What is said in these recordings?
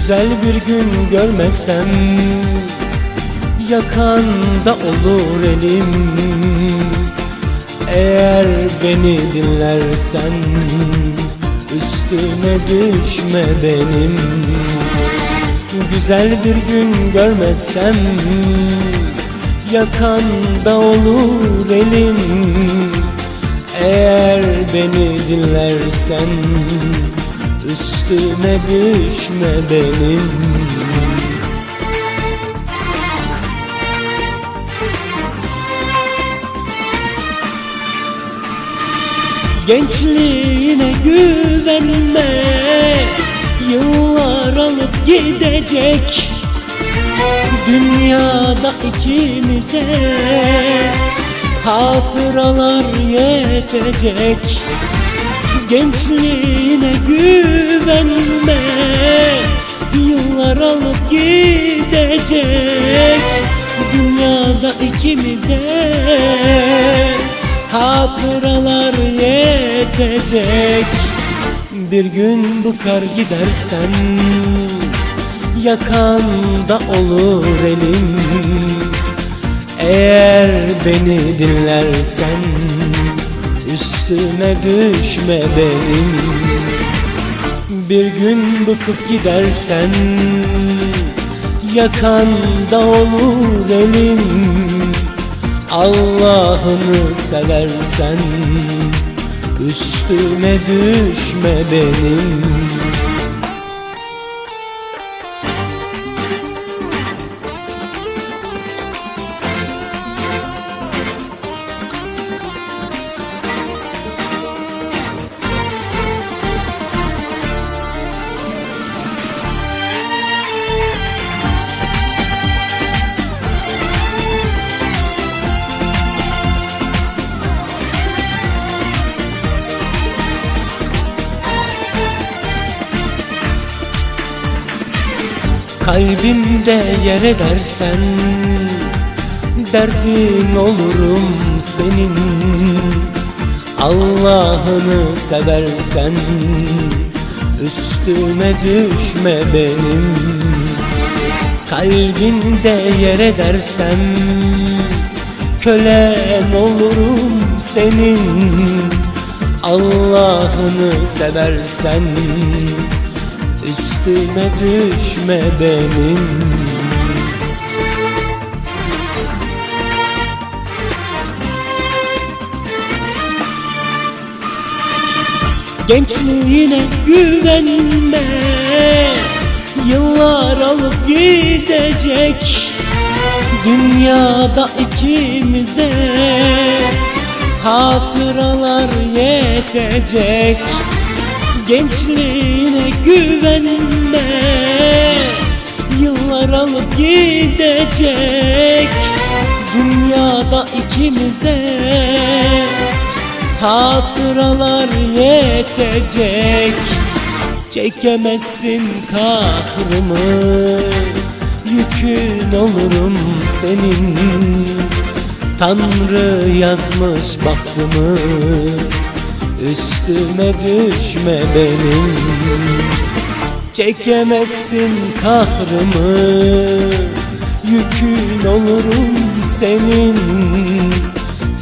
Güzel bir gün görmesem Yakanda olur elim. Eğer beni dinlersen Üstüme düşme benim. Güzel bir gün görmesem Yakanda olur elim. Eğer beni dinlersen Üstüme düşme benim. Gençliğine güvenme Yıllar alıp gidecek. Dünyada ikimize Hatıralar yetecek. Gençliğine güvenme gidecek Dünyada ikimize Hatıralar yetecek. Bir gün bıkar gidersen Yakanda olur elim. Eğer beni dinlersen Üstüme düşme benim. Bir gün bıkıp gidersen Yakanda olur elim Allah'ını seversen Üstüme düşme benim Kalbimde yer edersen Derdin olurum senin. Allah'ını seversen Üstüme düşme benim. Kalbinde yer edersen Kölen olurum senin. Allah'ını seversen Üstüme düşme benim. Gençliğine güvenme. Yıllar alıp gidecek. Dünyada ikimize Hatıralar yetecek Gençliğine güvenme Yıllar alıp gidecek. Dünyada ikimize Hatıralar yetecek. Çekemezsin kahrımı Yükün olurum senin. Tanrı yazmış baktımı Üstüme düşme benim Çekemezsin kahrımı. Yükün olurum senin.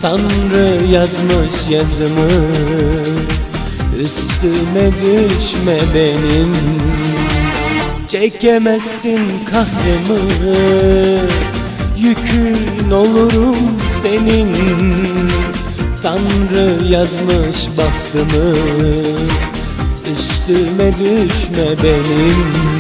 Tanrı yazmış yazımı. Üstüme düşme benim Çekemezsin kahrımı. Yükün olurum yazmış bahtımı Üstüme düşme benim